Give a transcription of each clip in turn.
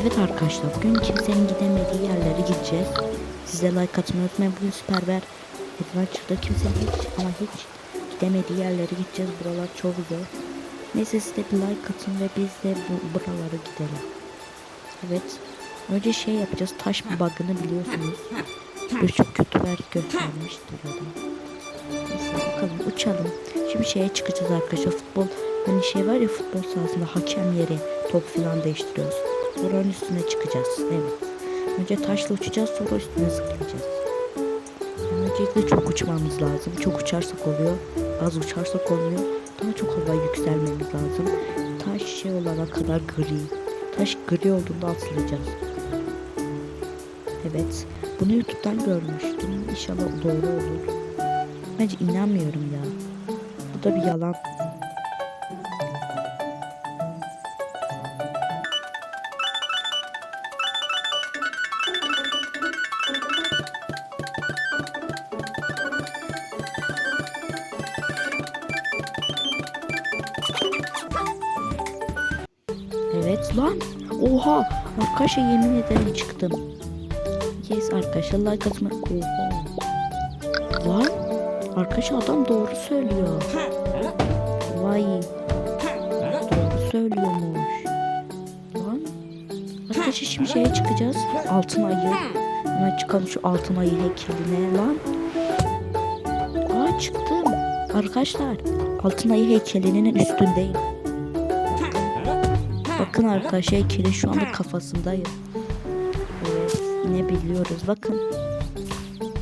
Evet arkadaşlar bugün kimsenin gidemediği yerlere gideceğiz. Size like atmayı unutmayın. Bugün süper ver. Adventure'da kimsenin hiç ama hiç gidemediği yerlere gideceğiz. Buralar çok zor. Neyse siz de bir like atın ve biz de bu buralara gidelim. Evet. Önce şey yapacağız. Taş bug'ını biliyorsunuz. Bir çok kötü ver göstermiştir adam. Neyse bakalım uçalım. Şimdi şeye çıkacağız arkadaşlar. Futbol hani şey var ya futbol sahasında hakem yeri top falan değiştiriyoruz. Oranın üstüne çıkacağız. Evet. Önce taşla uçacağız sonra üstüne zıplayacağız. Yani öncelikle çok uçmamız lazım. Çok uçarsak oluyor. Az uçarsak olmuyor. Daha çok hava yükselmemiz lazım. Taş şey olana kadar gri. Taş gri olduğunda atlayacağız. Evet. Bunu YouTube'dan görmüştüm. İnşallah doğru olur. Bence inanmıyorum ya. Bu da bir yalan. Lan. Oha. Arkadaşlar yemin ederim çıktım. Yes arkadaşlar like atma. Oha. Lan. Arkadaşlar adam doğru söylüyor. Vay. Doğru söylüyormuş. Lan. Arkadaşlar şimdi şeye çıkacağız. Altın ayı. Hemen çıkalım şu altın ayı heykeline lan. Aa çıktım. Arkadaşlar altın ayı heykelinin üstündeyim. Bakın arkadaşlar heykelin şu anda kafasındayım. Evet yine biliyoruz bakın.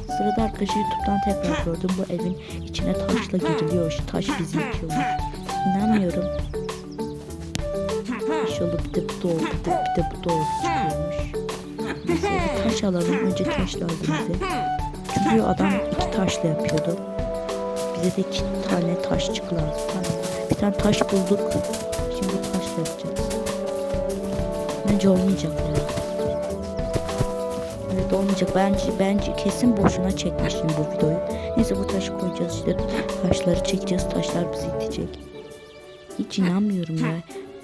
Sırada arkadaşlar YouTube'dan tekrar gördüm bu evin içine taşla giriliyor. Taş bizi yıkıyormuş. İnanmıyorum. İnşallah bir de bu bir de, bir de bu doğru çıkıyormuş. Neyse taş alalım. Önce taş lazım bize. Çünkü adam iki taşla yapıyordu. Bize de iki tane taşçık lazım. Bir tane taş bulduk. Şimdi taşla yapacağız. Bence olmayacak ya. Evet olmayacak. Bence bence kesin boşuna çekmişim bu videoyu. Neyse bu taşı koyacağız işte. Taşları çekeceğiz. Taşlar bizi itecek. Hiç inanmıyorum ya.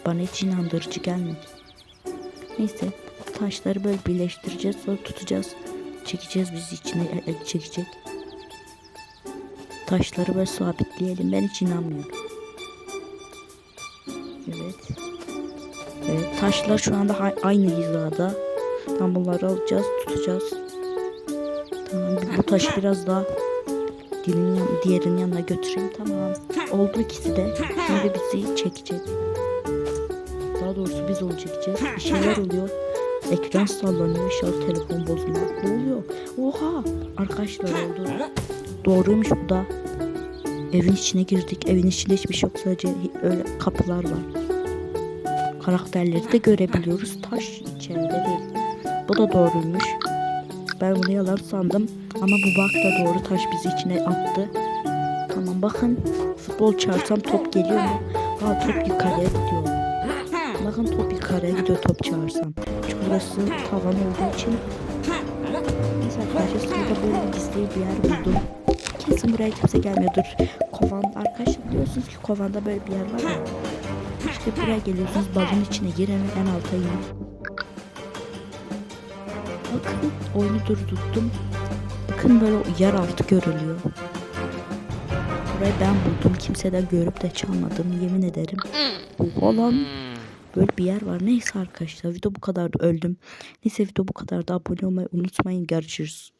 Bana hiç inandırıcı gelmedi. Neyse taşları böyle birleştireceğiz. Sonra tutacağız. Çekeceğiz bizi içine e, e, çekecek. Taşları böyle sabitleyelim. Ben hiç inanmıyorum. Evet. Evet, taşlar şu anda aynı hizada. Tam bunları alacağız, tutacağız. Tamam, bu taşı biraz daha dilin diğerinin yanına götüreyim. Tamam. Oldu ikisi de. Şimdi bizi çekecek. Daha doğrusu biz onu çekeceğiz. Bir şeyler oluyor. Ekran sallanıyor. İnşallah telefon bozulmaz. Ne oluyor? Oha! Arkadaşlar oldu. Doğruymuş bu da. Evin içine girdik. Evin içinde hiçbir şey yok. Sadece öyle kapılar var karakterleri de görebiliyoruz. Taş içeride değil. Bu da doğruymuş. Ben bunu yalan sandım. Ama bu bak da doğru taş bizi içine attı. Tamam bakın. Futbol çağırsam top geliyor mu? Aa top yukarıya gidiyor. Bakın top yukarıya gidiyor top çağırsam. Çünkü burası tavan olduğu için. Neyse arkadaşlar sırada böyle gizli bir yer buldum. Kesin buraya kimse gelmiyordur. Kovan arkadaşlar biliyorsunuz ki kovanda böyle bir yer var ya. İşte buraya geliyorsunuz balın içine giren en alta inin. Bakın oyunu durdurdum. Bakın böyle yer altı görülüyor. Burayı ben buldum. Kimseden görüp de çalmadım yemin ederim. Oha lan. Böyle bir yer var. Neyse arkadaşlar video bu kadar öldüm. Neyse video bu kadar da abone olmayı unutmayın. Görüşürüz.